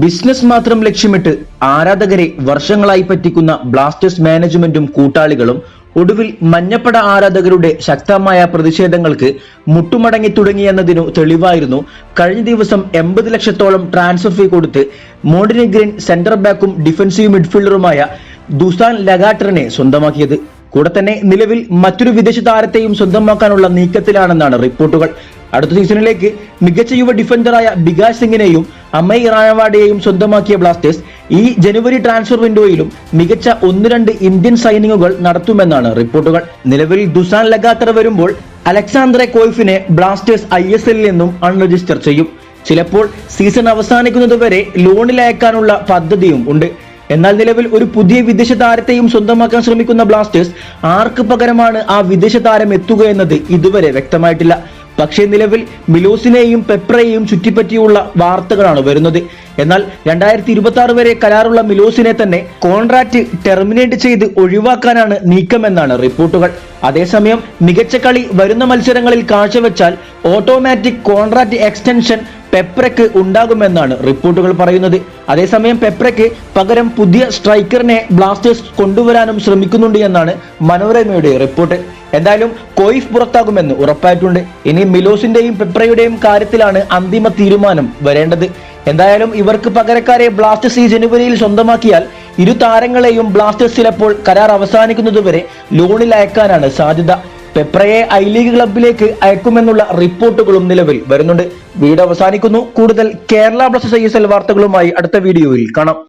Business മാത്രം ലക്ഷ്യമിട്ട് ആരാധകരെ വർഷങ്ങളായി പറ്റിക്കുന്ന ബ്ലാസ്റ്റേഴ്സ് മാനേജ്മെന്റും കൂട്ടാളികളും ഒടുവിൽ മഞ്ഞപ്പട ആരാധകരുടെ ശക്തമായ പ്രതിഷേധങ്ങൾക്ക് മുട്ടുമടങ്ങി തുടങ്ങിയെന്നതിനു തെളിവായിരുന്നു. കഴിഞ്ഞ ദിവസം എൺപത് ലക്ഷത്തോളം ട്രാൻസ്ഫർ ഫീ കൊടുത്ത് മോണ്ടിനെഗ്രിൻ സെന്റർ ബാക്കും ഡിഫൻസീവ് മിഡ്ഫീൽഡറുമായ ദുസാൻ ലഗാട്ടറിനെ സ്വന്തമാക്കിയത്. കൂടെ തന്നെ നിലവിൽ മറ്റൊരു വിദേശ താരത്തെയും സ്വന്തമാക്കാനുള്ള നീക്കത്തിലാണെന്നാണ് റിപ്പോർട്ടുകൾ. അടുത്ത സീസണിലേക്ക് മികച്ച യുവ ഡിഫൻഡറായ ബികാഷ് സിംഗിനെയും അമയ് റായവാഡയെയും സ്വന്തമാക്കിയ ബ്ലാസ്റ്റേഴ്സ് ഈ ജനുവരി ട്രാൻസ്ഫർ വിൻഡോയിലും മികച്ച ഒന്ന് രണ്ട് ഇന്ത്യൻ സൈനിങ്ങുകൾ നടത്തുമെന്നാണ് റിപ്പോർട്ടുകൾ. നിലവിൽ ദുസാൻ ലഗാത്തർ വരുമ്പോൾ അലക്സാന്ദ്രെ കോയ്ഫിനെ ബ്ലാസ്റ്റേഴ്സ് ഐ എസ് എല്ലിൽ നിന്നും അൺരജിസ്റ്റർ ചെയ്യും. ചിലപ്പോൾ സീസൺ അവസാനിക്കുന്നതുവരെ ലോണിൽ അയക്കാനുള്ള പദ്ധതിയും ഉണ്ട്. എന്നാൽ നിലവിൽ ഒരു പുതിയ വിദേശ താരത്തെയും സ്വന്തമാക്കാൻ ശ്രമിക്കുന്ന ബ്ലാസ്റ്റേഴ്സ് ആർക്ക് പകരമാണ് ആ വിദേശ താരം എത്തുക എന്നത് ഇതുവരെ വ്യക്തമായിട്ടില്ല. പക്ഷേ നിലവിൽ മിലോസിനെയും പെപ്രയെയും ചുറ്റിപ്പറ്റിയുള്ള വാർത്തകളാണ് വരുന്നത്. എന്നാൽ രണ്ടായിരത്തി ഇരുപത്തി ആറ് വരെ കരാറുള്ള മിലോസിനെ തന്നെ കോൺട്രാക്ട് ടെർമിനേറ്റ് ചെയ്ത് ഒഴിവാക്കാനാണ് നീക്കമെന്നാണ് റിപ്പോർട്ടുകൾ. അതേസമയം മികച്ച കളി വരുന്ന മത്സരങ്ങളിൽ കാഴ്ചവെച്ചാൽ ഓട്ടോമാറ്റിക് കോൺട്രാക്ട് എക്സ്റ്റൻഷൻ പെപ്രയ്ക്ക് ഉണ്ടാകുമെന്നാണ് റിപ്പോർട്ടുകൾ പറയുന്നത്. അതേസമയം പെപ്രയ്ക്ക് പകരം പുതിയ സ്ട്രൈക്കറിനെ ബ്ലാസ്റ്റേഴ്സ് കൊണ്ടുവരാനും ശ്രമിക്കുന്നുണ്ട് എന്നാണ് മനോരമയുടെ റിപ്പോർട്ട്. എന്തായാലും കോയിഫ് പുറത്താകുമെന്ന് ഉറപ്പായിട്ടുണ്ട്. ഇനി മിലോസിന്റെയും പെപ്രയുടെയും കാര്യത്തിലാണ് അന്തിമ തീരുമാനം വരേണ്ടത്. എന്തായാലും ഇവർക്ക് പകരക്കാരെ ബ്ലാസ്റ്റേഴ്സ് ഈ ജനുവരിയിൽ സ്വന്തമാക്കിയാൽ ഇരു താരങ്ങളെയും ബ്ലാസ്റ്റേഴ്സ് ചിലപ്പോൾ കരാർ അവസാനിക്കുന്നതുവരെ ലോണിൽ അയക്കാനാണ് സാധ്യത. പെപ്രയെ ഐ ലീഗ് ക്ലബിലേക്ക് അയക്കുമെന്നുള്ള റിപ്പോർട്ടുകളും നിലവിൽ വരുന്നുണ്ട്. വീട് അവസാനിക്കുന്നു. കൂടുതൽ കേരള ബ്ലാസ്റ്റേഴ്സ് ഐ വാർത്തകളുമായി അടുത്ത വീഡിയോയിൽ കാണാം.